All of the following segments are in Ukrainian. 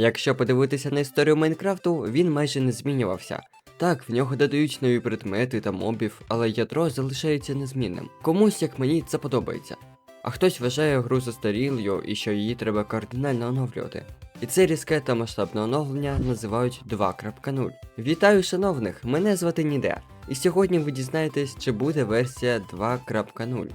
Якщо подивитися на історію Майнкрафту, він майже не змінювався. Так, в нього додають нові предмети та мобів, але ядро залишається незмінним. Комусь, як мені, це подобається. А хтось вважає гру застарілою і що її треба кардинально оновлювати. І це різке та масштабне оновлення називають 2.0. Вітаю, шановних! Мене звати Ніде. І сьогодні ви дізнаєтесь, чи буде версія 2.0.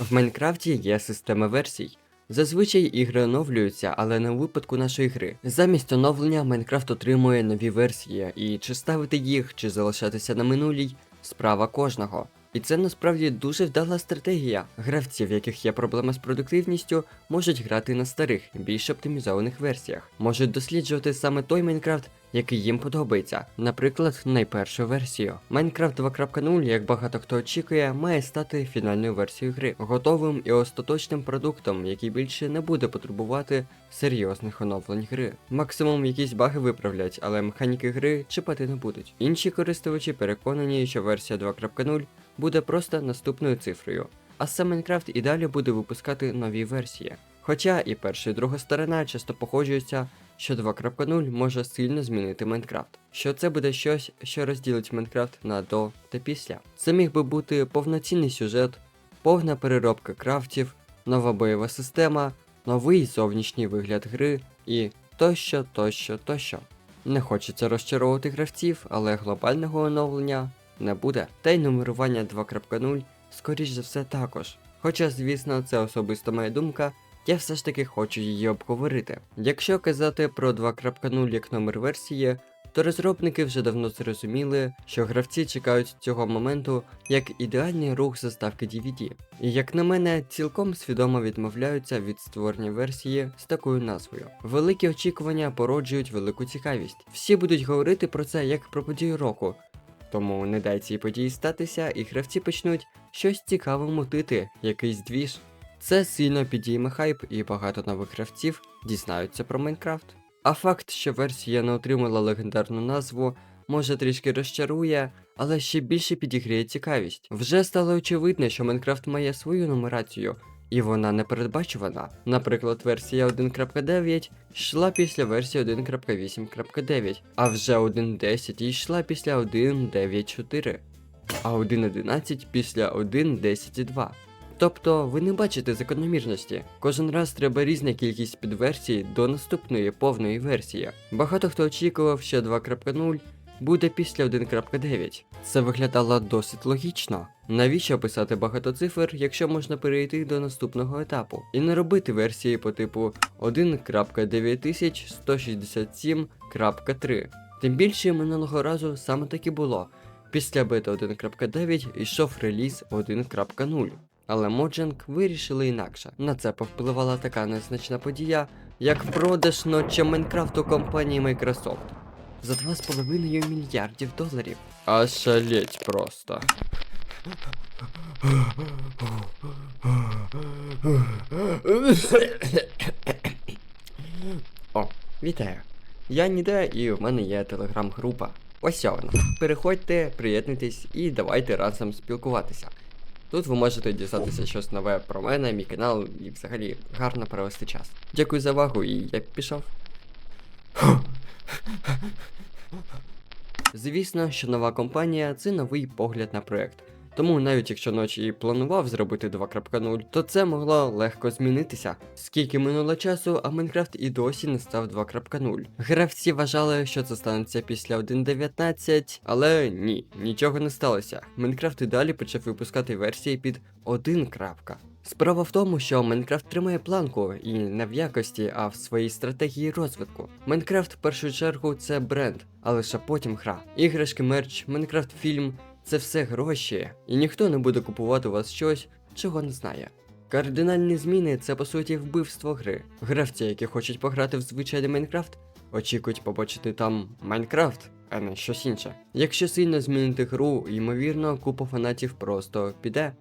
В Майнкрафті є система версій. Зазвичай ігри оновлюються, але не у випадку нашої гри. Замість оновлення Майнкрафт отримує нові версії, і чи ставити їх, чи залишатися на минулій справа кожного. І це насправді дуже вдала стратегія. Гравці, в яких є проблема з продуктивністю, можуть грати на старих, більш оптимізованих версіях, можуть досліджувати саме той Майнкрафт, який їм подобається, наприклад, найпершу версію. Майнкрафт 2.0, як багато хто очікує, має стати фінальною версією гри, готовим і остаточним продуктом, який більше не буде потребувати серйозних оновлень гри. Максимум якісь баги виправлять, але механіки гри чіпати не будуть. Інші користувачі переконані, що версія 2.0 буде просто наступною цифрою, а сам Майнкрафт і далі буде випускати нові версії. Хоча і перша і друга сторона часто погоджуються, що 2.0 може сильно змінити Майнкрафт. Що це буде щось, що розділить Майнкрафт на до та після. Це міг би бути повноцінний сюжет, повна переробка крафтів, нова бойова система, новий зовнішній вигляд гри і тощо, тощо, тощо. Не хочеться розчаровувати гравців, але глобального оновлення не буде. Та й нумерування 2.0, скоріш за все, також. Хоча, звісно, це особисто моя думка, я все ж таки хочу її обговорити. Якщо казати про 2.0 як номер версії, то розробники вже давно зрозуміли, що гравці чекають цього моменту як ідеальний рух заставки DVD. І як на мене, цілком свідомо відмовляються від створення версії з такою назвою. Великі очікування породжують велику цікавість. Всі будуть говорити про це як про подію року. Тому не дай цій події статися, і гравці почнуть щось цікаве мутити, якийсь двіж. Це сильно підійме хайп, і багато нових гравців дізнаються про Майнкрафт. А факт, що версія не отримала легендарну назву, може трішки розчарує, але ще більше підігріє цікавість. Вже стало очевидно, що Майнкрафт має свою нумерацію, і вона не передбачувана. Наприклад, версія 1.9 йшла після версії 1.8.9, а вже 1.10 йшла після 1.9.4, а 1.11 після 1.10.2. Тобто ви не бачите закономірності. Кожен раз треба різна кількість підверсій до наступної повної версії. Багато хто очікував, що 2.0 буде після 1.9. Це виглядало досить логічно. Навіщо писати багато цифр, якщо можна перейти до наступного етапу, і не робити версії по типу 1.9167.3. Тим більше минулого разу саме так і було. Після бета 1.9 йшов реліз 1.0. Але Mojang вирішили інакше. На це повпливала така незначна подія, як продаж ночі Майнкрафту компанії Microsoft за 2,5 мільярдів доларів. А шалеть просто. О, вітаю. Я Ніде і в мене є телеграм-група. Ось вона. Переходьте, приєднуйтесь і давайте разом спілкуватися. Тут ви можете дізнатися щось нове про мене, мій канал і взагалі гарно провести час. Дякую за увагу і я пішов. Звісно, що нова компанія це новий погляд на проект. Тому навіть якщо ночі і планував зробити 2.0, то це могло легко змінитися. Скільки минуло часу, а Майнкрафт і досі не став 2.0. Гравці вважали, що це станеться після 1.19, але ні, нічого не сталося. Майнкрафт і далі почав випускати версії під 1. Справа в тому, що Майнкрафт тримає планку і не в якості, а в своїй стратегії розвитку. Майнкрафт в першу чергу це бренд, а лише потім гра. Іграшки, мерч, Майнкрафт фільм це все гроші, і ніхто не буде купувати у вас щось, чого не знає. Кардинальні зміни це по суті вбивство гри. Гравці, які хочуть пограти в звичайний Майнкрафт, очікують побачити там Майнкрафт, а не щось інше. Якщо сильно змінити гру, ймовірно, купа фанатів просто піде.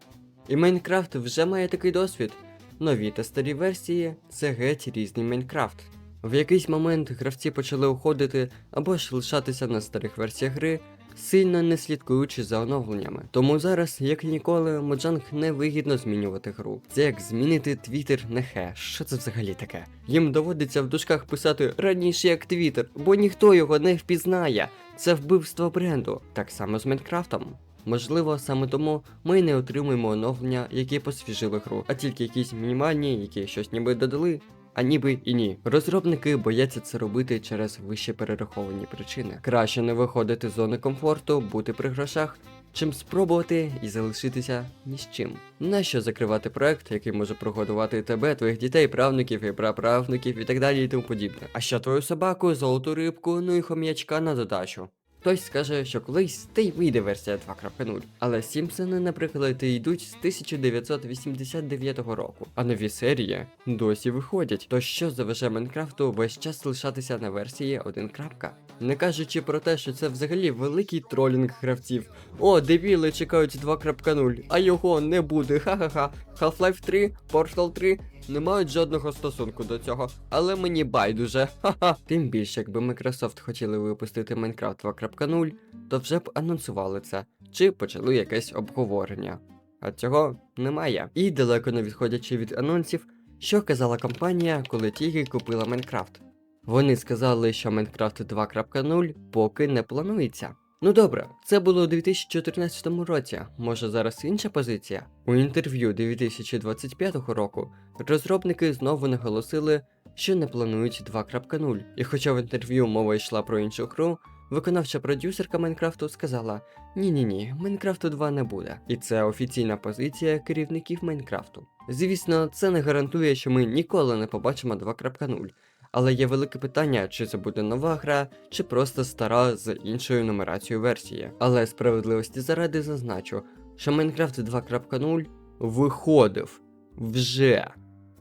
І Майнкрафт вже має такий досвід. Нові та старі версії це геть різний Майнкрафт. В якийсь момент гравці почали уходити або ж лишатися на старих версіях гри, сильно не слідкуючи за оновленнями. Тому зараз, як ніколи, Моджанг не вигідно змінювати гру. Це як змінити Твіттер на хе. Що це взагалі таке? Їм доводиться в дужках писати раніше як Твіттер, бо ніхто його не впізнає. Це вбивство бренду. Так само з Майнкрафтом. Можливо, саме тому ми не отримуємо оновлення, які посвіжили гру, а тільки якісь мінімальні, які щось ніби додали, а ніби і ні. Розробники бояться це робити через вище перераховані причини. Краще не виходити з зони комфорту, бути при грошах, чим спробувати і залишитися ні з чим. Нащо закривати проект, який може прогодувати тебе, твоїх дітей, правнуків і праправнуків і так далі і тому подібне. А ще твою собаку, золоту рибку, ну і хом'ячка на додачу. Хтось скаже, що колись та й вийде версія 2.0, але Сімпсони, наприклад, йдуть з 1989 року, а нові серії досі виходять. То що заважає Майнкрафту весь час лишатися на версії 1. Не кажучи про те, що це взагалі великий тролінг гравців. О, дебіли чекають 2.0, а його не буде. Ха-ха-ха. Half-Life 3, Portal 3 не мають жодного стосунку до цього, але мені байдуже. Ха-ха. Тим більше, якби Microsoft хотіли випустити Minecraft 2.0, то вже б анонсували це, чи почали якесь обговорення. А цього немає. І далеко не відходячи від анонсів, що казала компанія, коли тільки купила Майнкрафт. Вони сказали, що Minecraft 2.0 поки не планується. Ну добре, це було у 2014 році, може зараз інша позиція. У інтерв'ю 2025 року розробники знову наголосили, що не планують 2.0. І хоча в інтерв'ю мова йшла про іншу гру, виконавча продюсерка Майнкрафту сказала: ні-ні ні, Майнкрафту 2 не буде. І це офіційна позиція керівників Майнкрафту. Звісно, це не гарантує, що ми ніколи не побачимо 2.0. Але є велике питання, чи це буде нова гра, чи просто стара з іншою нумерацією версії. Але справедливості заради зазначу, що Minecraft 2.0 виходив вже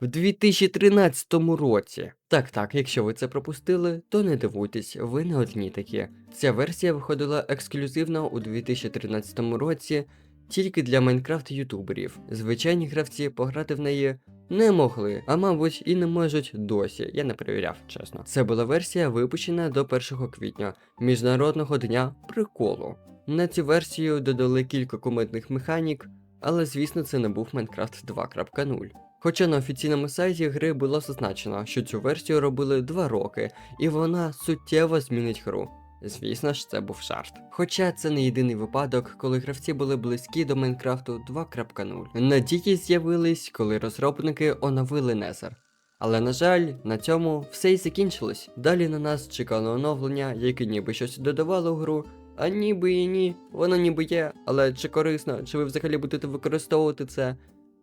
в 2013 році. Так, так, якщо ви це пропустили, то не дивуйтесь, ви не одні такі. Ця версія виходила ексклюзивно у 2013 році тільки для Майнкрафт ютуберів. Звичайні гравці пограти в неї не могли, а мабуть і не можуть досі. Я не перевіряв, чесно. Це була версія, випущена до 1 квітня, Міжнародного дня приколу. На цю версію додали кілька кумедних механік, але звісно це не був Minecraft 2.0. Хоча на офіційному сайті гри було зазначено, що цю версію робили 2 роки, і вона суттєво змінить гру. Звісно ж, це був жарт. Хоча це не єдиний випадок, коли гравці були близькі до Майнкрафту 2.0. Надії з'явились, коли розробники оновили Незер. Але на жаль, на цьому все й закінчилось. Далі на нас чекало оновлення, яке ніби щось додавало в гру, а ніби і ні, воно ніби є, але чи корисно, чи ви взагалі будете використовувати це?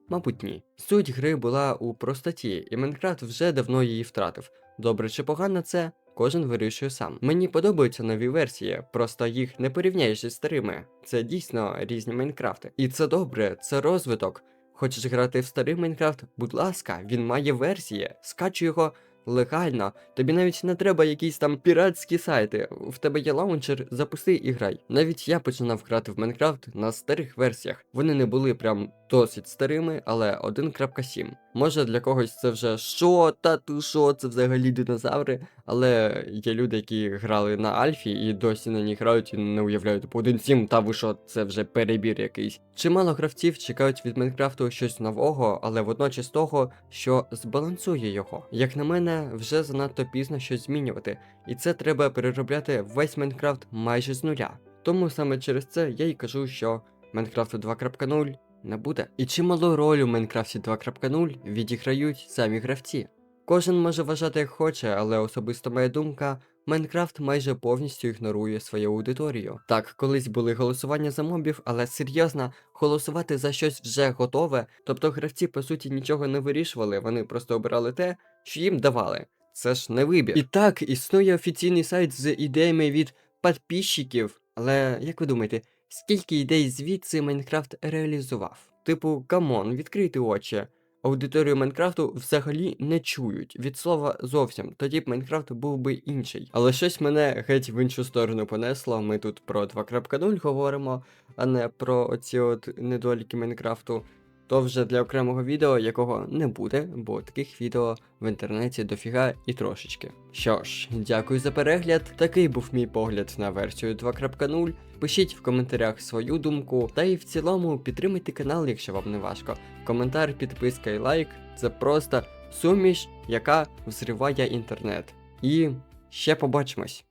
Мабуть, ні. Суть гри була у простоті, і Майнкрафт вже давно її втратив. Добре чи погано це, кожен вирішує сам. Мені подобаються нові версії, просто їх не порівняєш зі старими. Це дійсно різні Майнкрафти. І це добре, це розвиток. Хочеш грати в старий Майнкрафт? Будь ласка, він має версії, скачуй його легально. Тобі навіть не треба якісь там піратські сайти. В тебе є лаунчер, запусти і грай. Навіть я починав грати в Майнкрафт на старих версіях. Вони не були прям досить старими, але 1.7. Може для когось це вже що, та ти що, це взагалі динозаври. Але є люди, які грали на Альфі і досі на ній грають і не уявляють типу 1.7, та ви що, це вже перебір якийсь. Чимало гравців чекають від Майнкрафту щось нового, але водночас того, що збалансує його. Як на мене, вже занадто пізно щось змінювати, і це треба переробляти весь Майнкрафт майже з нуля. Тому саме через це я й кажу, що Майнкрафту 2.0 не буде. І чималу роль у Майнкрафті 2.0 відіграють самі гравці. Кожен може вважати як хоче, але особисто моя думка, Майнкрафт майже повністю ігнорує свою аудиторію. Так, колись були голосування за мобів, але серйозно, голосувати за щось вже готове, тобто гравці по суті нічого не вирішували, вони просто обирали те, що їм давали. Це ж не вибір. І так, існує офіційний сайт з ідеями від підписчиків, але як ви думаєте, скільки ідей звідси Майнкрафт реалізував? Типу, камон, відкрийте очі. Аудиторію Майнкрафту взагалі не чують від слова зовсім. Тоді б Майнкрафт був би інший. Але щось мене геть в іншу сторону понесло. Ми тут про 2.0 говоримо, а не про оці от недоліки Майнкрафту. То вже для окремого відео, якого не буде, бо таких відео в інтернеті дофіга і трошечки. Що ж, дякую за перегляд. Такий був мій погляд на версію 2.0. Пишіть в коментарях свою думку, та і в цілому підтримайте канал, якщо вам не важко. Коментар, підписка і лайк це просто суміш, яка взриває інтернет. І ще побачимось.